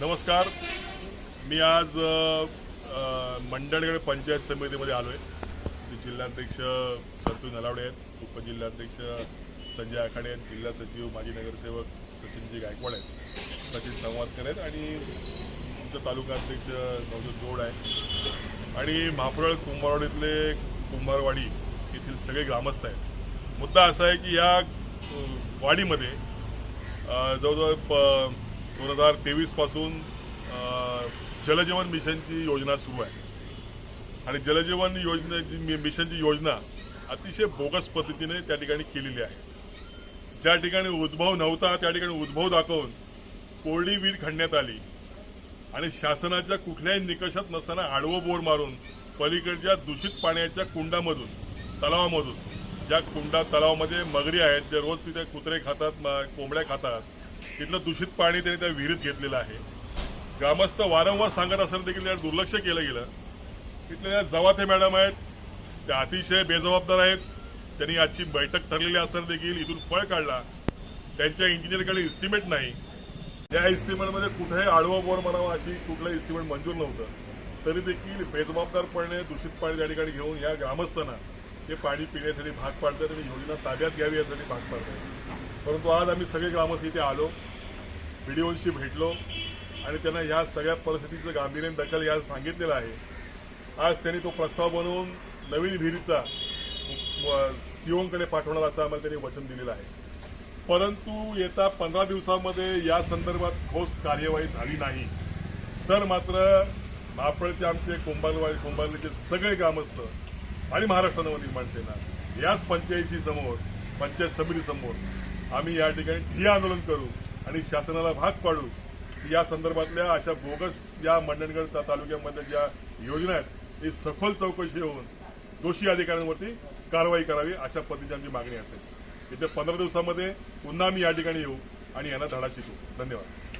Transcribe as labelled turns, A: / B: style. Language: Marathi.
A: नमस्कार. मी आज मंडळगड मंडणगड पंचायत समितीमध्ये आलो आहे जिल्हाध्यक्ष संतू नलावडे आहेत उपजिल्हाध्यक्ष संजय आखाडे आहेत जिल्हा सचिव माजी नगरसेवक सचिनजी गायकवाड आहेत. सचिन संवादकर आहेत आणि तुमचं तालुका अध्यक्ष नवजोत जोड आहे. आणि महाप्रळ कुंभारवाडीतले कुंभारवाडी येथील सगळे ग्रामस्थ आहेत. मुद्दा असा आहे की या वाडीमध्ये जवळजवळ प दोन हजार तेवीसपासून जलजीवन मिशनची योजना सुरू आहे. आणि जलजीवन योजनेची मिशनची योजना अतिशय बोगस पद्धतीने त्या ठिकाणी केलेली आहे. ज्या ठिकाणी उद्भव नव्हता त्या ठिकाणी उद्भव दाखवून कोरडी वीर खणण्यात आली. आणि शासनाच्या कुठल्याही निकषात नसताना आडवं बोर मारून पलीकडच्या दूषित पाण्याच्या कुंडामधून तलावामधून ज्या कुंडा तलावामध्ये मगरी आहेत जे रोज तिथे कुत्रे खातात कोंबड्या खातात तिथलं दूषित पाणी त्यांनी त्या विहिरीत घेतलेलं आहे. ग्रामस्थ वारंवार सांगत असताना देखील या दुर्लक्ष केलं गेलं. तिथल्या जवाथे मॅडम आहेत त्या अतिशय बेजबाबदार आहेत. त्यांनी आजची बैठक ठरलेली असताना देखील इथून फळ काढला. त्यांच्या इंजिनियरकडे इस्टिमेट नाही. त्या इस्टिमेटमध्ये कुठेही आडवा बोर म्हणावं अशी कुठलंही इस्टिमेट मंजूर नव्हतं. तरी देखील बेजबाबदारपणे दूषित पाणी त्या ठिकाणी घेऊन या ग्रामस्थांना ते पाणी पिण्यासाठी भाग पाडतात आणि योजना ताब्यात घ्यावी यासाठी भाग पाडतात. परंतु आज आम्ही सगळे ग्रामस्थ इथे आलो व्हिडिओशी भेटलो आणि त्यांना या सगळ्या परिस्थितीचं गांभीर्याने दखल या सांगितलेलं आहे. आज त्यांनी तो प्रस्ताव बनवून नवीन विहिरीचा सीओंकडे पाठवणार असं आम्हाला त्यांनी वचन दिलेलं आहे. परंतु येत्या पंधरा दिवसामध्ये या संदर्भात ठोस कार्यवाही झाली नाही. तर मात्र महापळचे आमचे कुंभारवाडी कुंभारलीचे सगळे ग्रामस्थ आणि महाराष्ट्र नवनिर्माण सेना याच पंचायतीसमोर पंचायत समितीसमोर आम्ही या ठिकाणी ठिय्या आंदोलन करू आणि शासनाला भाग पाडू. या संदर्भातल्या अशा बोगस या मंडणगड तालुक्यामधल्या ज्या योजना आहेत ती सखोल चौकशी होऊन दोषी अधिकाऱ्यांवरती कारवाई करावी अशा पद्धतीची आमची मागणी असेल. येत्या पंधरा दिवसामध्ये पुन्हा आम्ही या ठिकाणी येऊ आणि यांना धडा शिकू. धन्यवाद.